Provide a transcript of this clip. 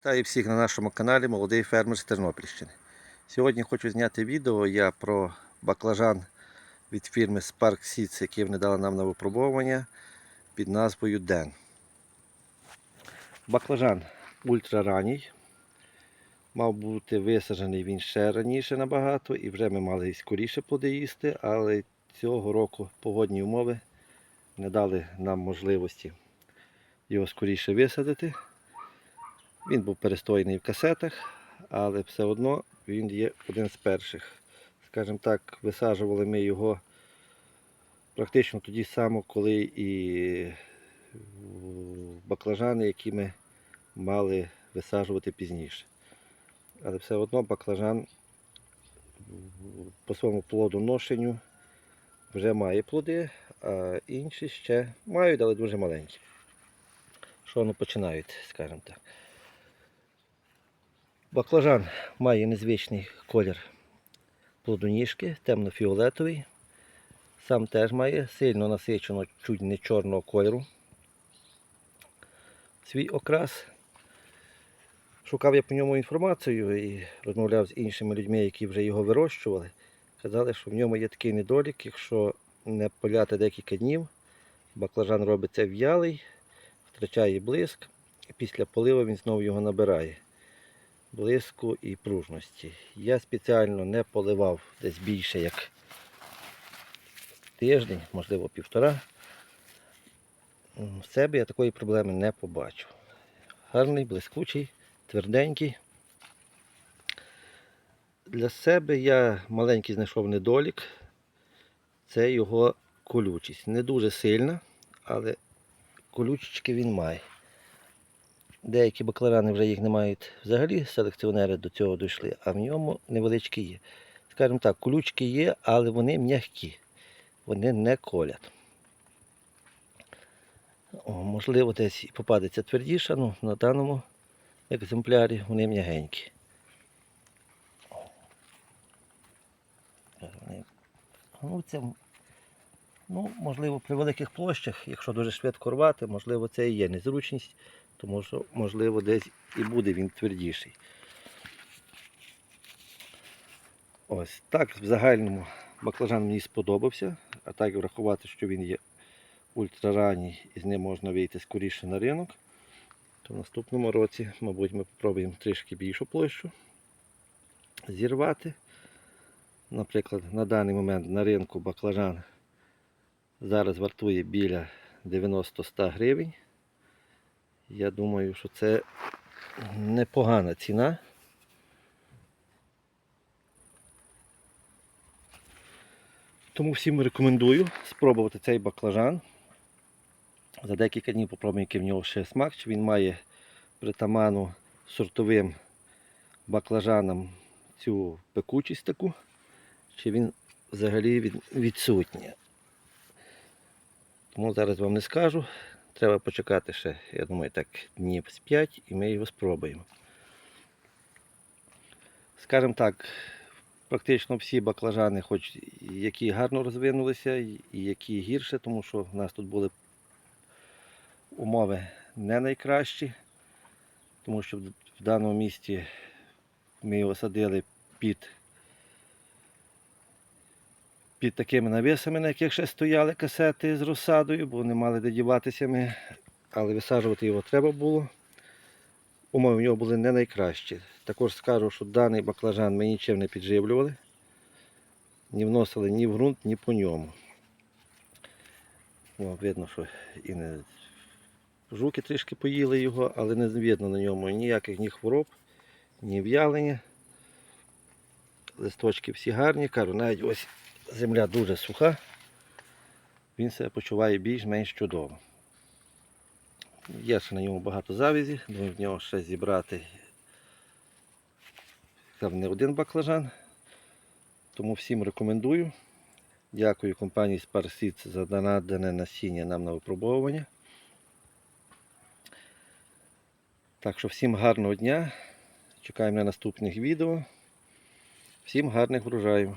Вітаю всіх на нашому каналі Молодий фермер з Тернопільщини. Сьогодні хочу зняти відео я про баклажан від фірми Spark Seeds, який вони дали нам на випробовування під назвою Ден. Баклажан ультраранній. Мав бути висаджений він ще раніше набагато і вже ми мали скоріше плоди їсти, але цього року погодні умови не дали нам можливості його скоріше висадити. Він був перестояний в касетах, але все одно він є один з перших. Скажімо так, висаджували ми його практично тоді само, коли і баклажани, які ми мали висаджувати пізніше. Але все одно баклажан по своєму плодоношенню вже має плоди, а інші ще мають, але дуже маленькі. Що вони починають, скажімо так. Баклажан має незвичний колір плодоніжки, темно-фіолетовий. Сам теж має сильно насичено, чуть не чорного кольору. Свій окрас. Шукав я по ньому інформацію і розмовляв з іншими людьми, які вже його вирощували. Казали, що в ньому є такий недолік, якщо не поляти декілька днів, баклажан робиться в'ялий, втрачає блиск, і після полива він знову його набирає блиску і пружності. Я спеціально не поливав десь більше як тиждень, можливо півтора. В себе я такої проблеми не побачу. Гарний, блискучий, тверденький. Для себе я маленький знайшов недолік. Це його колючість. Не дуже сильна, але колючечки він має. Деякі баклажани вже їх не мають взагалі, селекціонери до цього дійшли, а в ньому невеличкі є. Скажімо так, колючки є, але вони м'які, вони не колять. О, можливо, десь попадеться твердіше, але на даному екземплярі вони м'ягенькі. Ну, це, ну, можливо, при великих площах, якщо дуже швидко рвати, можливо, це і є незручність тому що, можливо, десь і буде він твердіший. Ось так в загальному баклажан мені сподобався, а так врахувати, що він є ультраранній і з ним можна вийти скоріше на ринок, то в наступному році, мабуть, ми спробуємо трішки більшу площу зірвати. Наприклад, на даний момент на ринку баклажан зараз вартує біля 90-100 гривень. Я думаю, що це непогана ціна. Тому всім рекомендую спробувати цей баклажан. За декілька днів попробуємо, який в нього ще смак, чи він має притаману сортовим баклажанам цю пекучість таку, чи він взагалі відсутній. Тому зараз вам не скажу. Треба почекати ще, я думаю, так днів з 5 і ми його спробуємо. Скажімо так, практично всі баклажани, хоч які гарно розвинулися, і які гірше, тому що в нас тут були умови не найкращі, тому що в даному місці ми його садили під під такими навісами, на яких ще стояли касети з розсадою, бо не мали де діватися ми, але висаджувати його треба було. Умови в нього були не найкращі. Також скажу, що даний баклажан ми нічим не підживлювали, ні вносили ні в ґрунт, ні по ньому. О, видно, що і не жуки трішки поїли його, але не видно на ньому ніяких ні хвороб, ні в'ялення. Листочки всі гарні, кажу, навіть ось земля дуже суха, він себе почуває більш-менш чудово. Є ще на ньому багато завізі, думаю, в нього ще зібрати там не один баклажан. Тому всім рекомендую. Дякую компанії Sparseeds за надане насіння нам на випробовування. Так що всім гарного дня. Чекаємо на наступних відео. Всім гарних врожаїв.